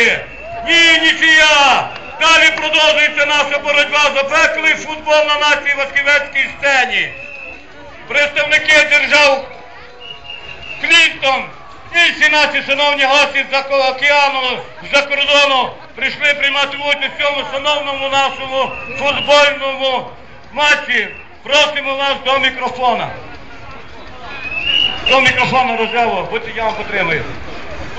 забивати. Ні, нічия. Далі продовжується наша боротьба за пеклий футбол на нашій Васківецькій сцені. Представники держав Клінтон, інші наші шановні гості з-за океану, з-за кордону прийшли приймати участь в цьому шановному нашому футбольному матчі. Просимо вас до мікрофона. До мікрофона рожевого, будьте я вам потримаю.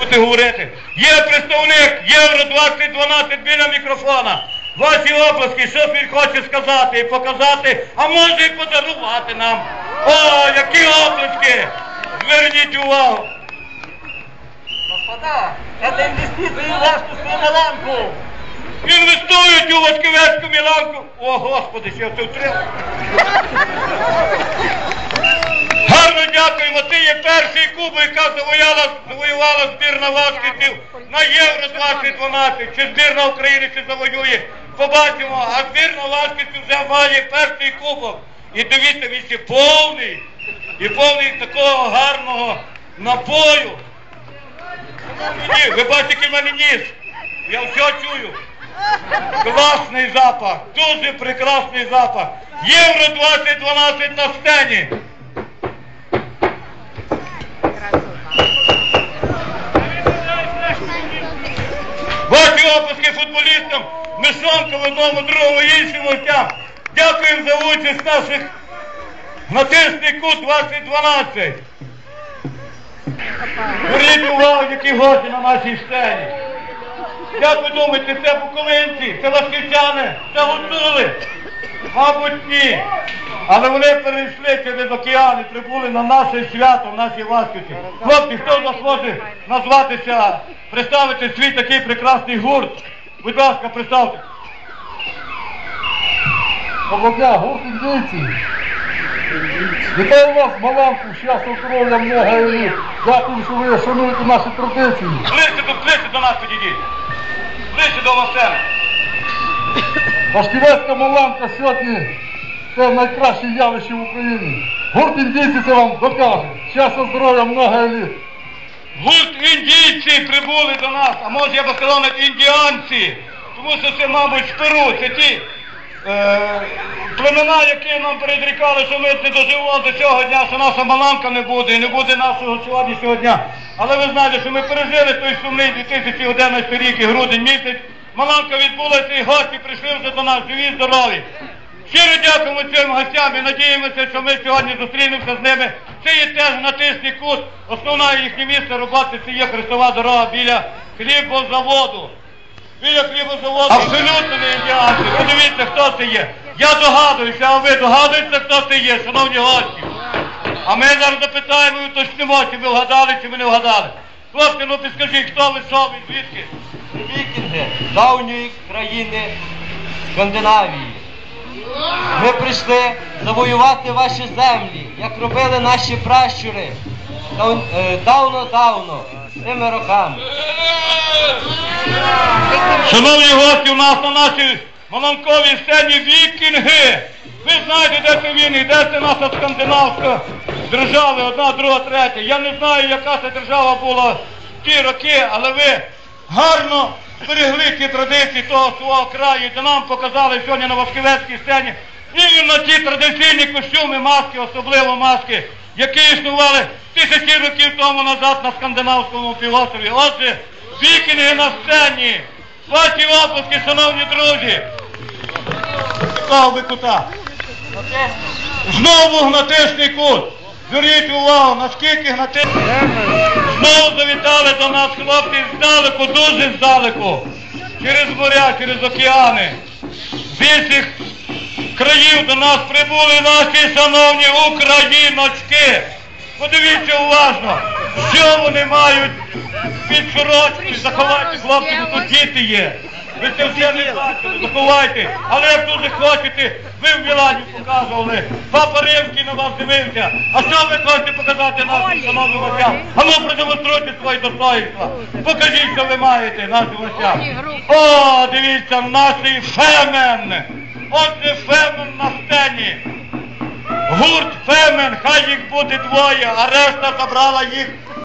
Будете говорити. Є представник Євро 2012 біля мікрофона. Ваші оплески, що він хоче сказати і показати, а може і подарувати нам. О, які оплески! Зверніть увагу. Господа, это инвестиции в вашу Миланку. Інвестують у Васківецьку Міланку. О, Господи, що це втримав. Гарно дякуємо. Це є перший кубок, яка завоювала, завоювала збірна Васківців на Євро 2012. Чи збірна України чи завоює? Побачимо. А збірна Васківців вже має перший кубок. І дивіться, він ще повний. І повний такого гарного напою. Ви бачите, який мене ніс. Я все чую. Класний запах, дуже прекрасний запах. Євро 2012 на сцені. Ваші опуски футболістам, Мишонкову, одному другому іншим гостям. Дякуємо за участь наших натисний кут 2012. Зверніть увагу, які гості на нашій сцені. Як ви думаєте, це буковинці, це ласківчани, це гуцули? Мабуть, ні. Але вони перейшли через океан і прибули на наше свято, в нашій Васківці. Хлопці, хто з вас може назватися, представити свій такий прекрасний гурт? Будь ласка, представте. Доброго гурт індійці. Вітаю вас, Маланку, щастя, здоров'я, много літ. Дякую, що ви шануєте наші традиції. Ближче до, ближче до нас підійдіть. Ближче до Васена. Вашківецька Маланка сьогодні це найкраще явище в Україні. Гурт індійці це вам докаже. Щастя, здоров'я, много літ. Гурт індійці прибули до нас, а може я би сказав навіть індіанці, тому що це, мабуть, з Перу, це ті е, племена, які нам передрікали, що ми не доживемо до цього дня, що наша маланка не буде і не буде нашого сьогоднішнього дня. Але ви знаєте, що ми пережили той сумний 2011 рік і грудень місяць. Маланка відбулася і гості прийшли вже до нас, живі, здорові. Щиро дякуємо цим гостям і надіємося, що ми сьогодні зустрінемося з ними. Це є теж натисний кут. Основне їхнє місце роботи це є Хрестова дорога біля хлібозаводу. Біля хлібозаводу абсолютно не ідеальний. Подивіться, хто це є. Я догадуюся, а ви догадуєтеся, хто це є, шановні гості. А ми зараз запитаємо і уточнимо, чи ви вгадали, чи ви не вгадали. Хлопці, ну підскажіть, хто ви, що ви, звідки? Вікінги давньої країни Скандинавії. Ми прийшли завоювати ваші землі, як робили наші пращури е, давно-давно, тими роками. Шановні гості, у нас на нашій Маланковій сцені вікінги. Ви знаєте, де це він і де це наша скандинавська держава, одна, друга, третя. Я не знаю, яка це держава була в ті роки, але ви гарно зберегли ті традиції того свого краю, де нам показали сьогодні на Васківецькій сцені. Іменно ті традиційні костюми, маски, особливо маски, які існували тисячі років тому назад на скандинавському півострові. Отже, вікінги на сцені. Ваші оплески, шановні друзі. Такого би кута. Знову гнатичний кут. Зверніть увагу, наскільки гнатичний. Знову завітали до нас хлопці здалеку, дуже здалеку. Через моря, через океани. З інших країв до нас прибули наші шановні україночки. Подивіться уважно, що вони мають під сорочкою, заховайте хлопці, бо тут діти є. Ви це все не бачили, заховайте. Але як дуже хочете, ви в Мілані показували. Папа Римський на вас дивився. А що ви хочете показати нашим шановним гостям? А ну продемонструйте свої достоїнства. Покажіть, що ви маєте нашим гостям. О, дивіться, наш фемен. Отже, фемен на сцені. Гурт Фемен, хай їх буде двоє, а решта забрала їх